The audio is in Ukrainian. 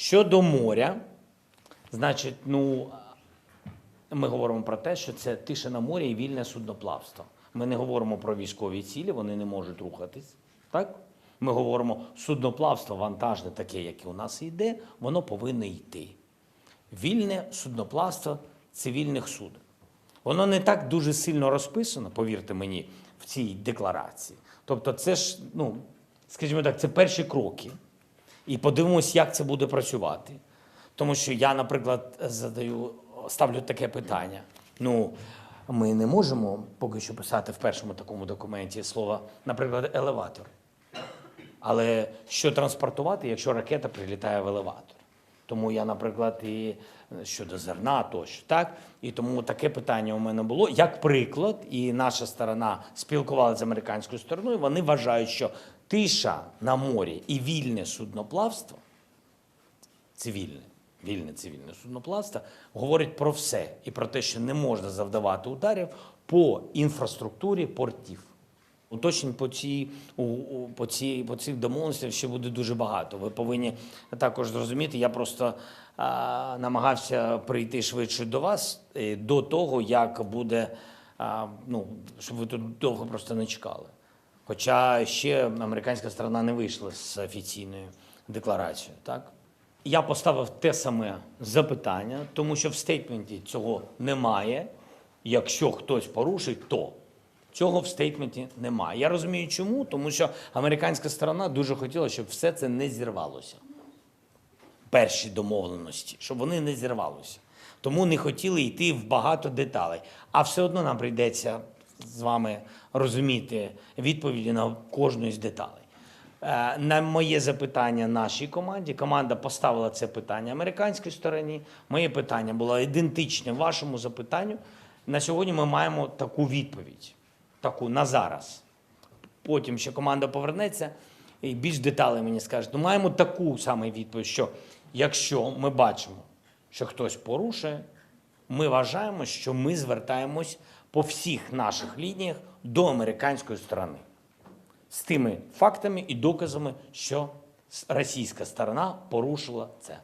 Щодо моря, значить, ну, ми говоримо про те, що це тиша на морі і вільне судноплавство. Ми не говоримо про військові цілі, вони не можуть рухатись. Так? Ми говоримо судноплавство вантажне, таке, яке у нас йде, воно повинно йти. Вільне судноплавство цивільних суден. Воно не так дуже сильно розписано, повірте мені, в цій декларації. Тобто, це ж, ну, скажімо так, це перші кроки. І подивимось, як це буде працювати. Тому що я, наприклад, задаю, ставлю таке питання. Ну, ми не можемо поки що писати в першому такому документі слово, наприклад, елеватор. Але що транспортувати, якщо ракета прилітає в елеватор? Тому я, наприклад, і щодо зерна тощо, так? І тому таке питання у мене було. Як приклад, і наша сторона спілкувалася з американською стороною, вони вважають, що тиша на морі і вільне судноплавство, цивільне, вільне цивільне судноплавство, говорить про все і про те, що не можна завдавати ударів по інфраструктурі портів. Уточнень по цій по цій по цих домовленостях ще буде дуже багато. Ви повинні також зрозуміти. Я просто а, намагався прийти швидше до вас е, до того, як буде а, ну щоб ви тут довго просто не чекали. Хоча ще американська сторона не вийшла з офіційною декларацією, так? Я поставив те саме запитання, тому що в стейтменті цього немає. Якщо хтось порушить, то цього в стейтменті немає. Я розумію, чому, тому що американська сторона дуже хотіла, щоб все це не зірвалося. Перші домовленості, щоб вони не зірвалися. Тому не хотіли йти в багато деталей. А все одно нам прийдеться з вами розуміти відповіді на кожну з деталей. Е, На моє запитання нашій команді, команда поставила це питання американській стороні. Моє питання було ідентичне вашому запитанню. На сьогодні ми маємо таку відповідь, таку на зараз. Потім ще команда повернеться і більш деталей мені скаже. Ну, маємо таку саме відповідь, що якщо ми бачимо, що хтось порушує, ми вважаємо, що ми звертаємось по всіх наших лініях до американської сторони з тими фактами і доказами, що російська сторона порушила це.